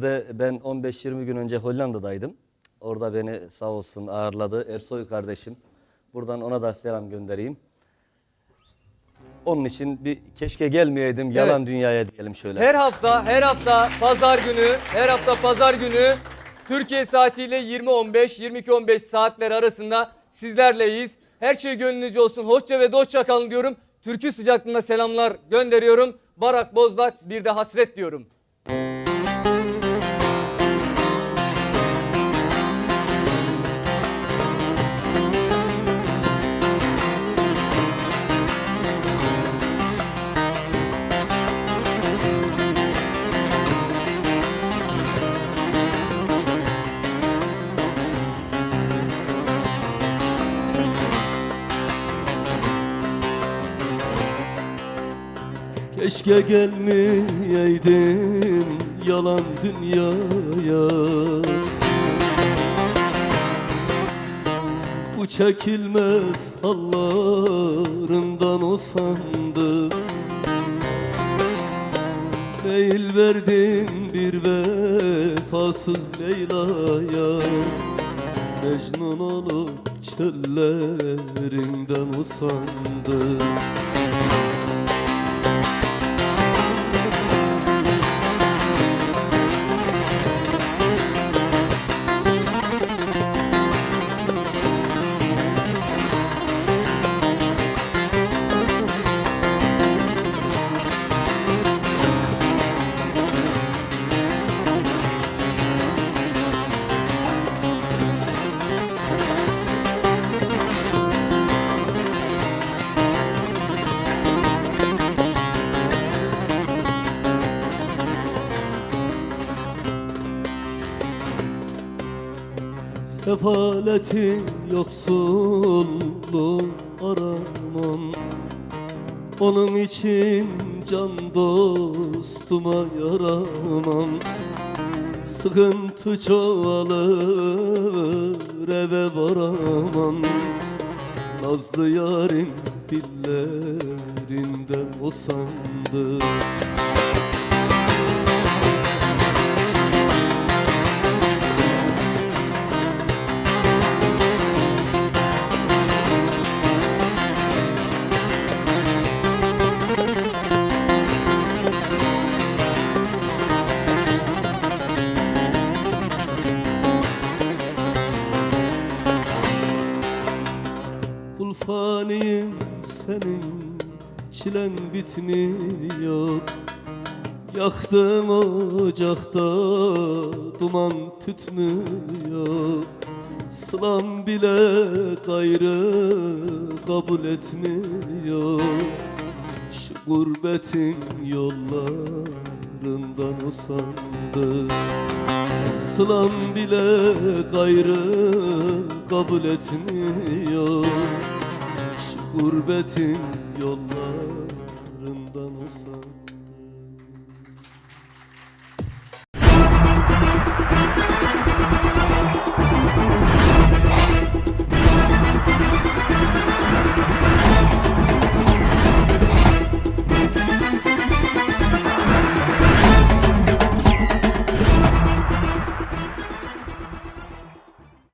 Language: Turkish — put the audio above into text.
Bir de ben 15-20 gün önce Hollanda'daydım. Orada beni sağ olsun ağırladı Ersoy kardeşim. Buradan ona da selam göndereyim. Onun için bir keşke gelmeyeydim yalan dünyaya diyelim şöyle. Her hafta, her hafta pazar günü, her hafta pazar günü Türkiye saatiyle 20.15, 22.15 saatler arasında sizlerleyiz. Her şey gönlünüzce olsun. Hoşça ve dostça kalın diyorum. Türkü sıcaklığında selamlar gönderiyorum. Barak Bozlak bir de hasret diyorum. Keşke gelmeyeydim yalan dünyaya. Bu çekilmez hallarından usandım Meyil verdin bir vefasız Leyla'ya. Mecnun olup çöllerinden usandım Sefaletin yoksulluğu aramam. Onun için can dostuma yaramam. Sıkıntı çoğalır eve varamam. Nazlı yarın dillerinden Kulfaniyim senin çilen bitmiyor. Yaktım ocakta duman tütmüyor. Sılam bile gayrı kabul etmiyor. Şu gurbetin yollarından usandım Sılam bile gayrı kabul etmiyor gurbetin usandım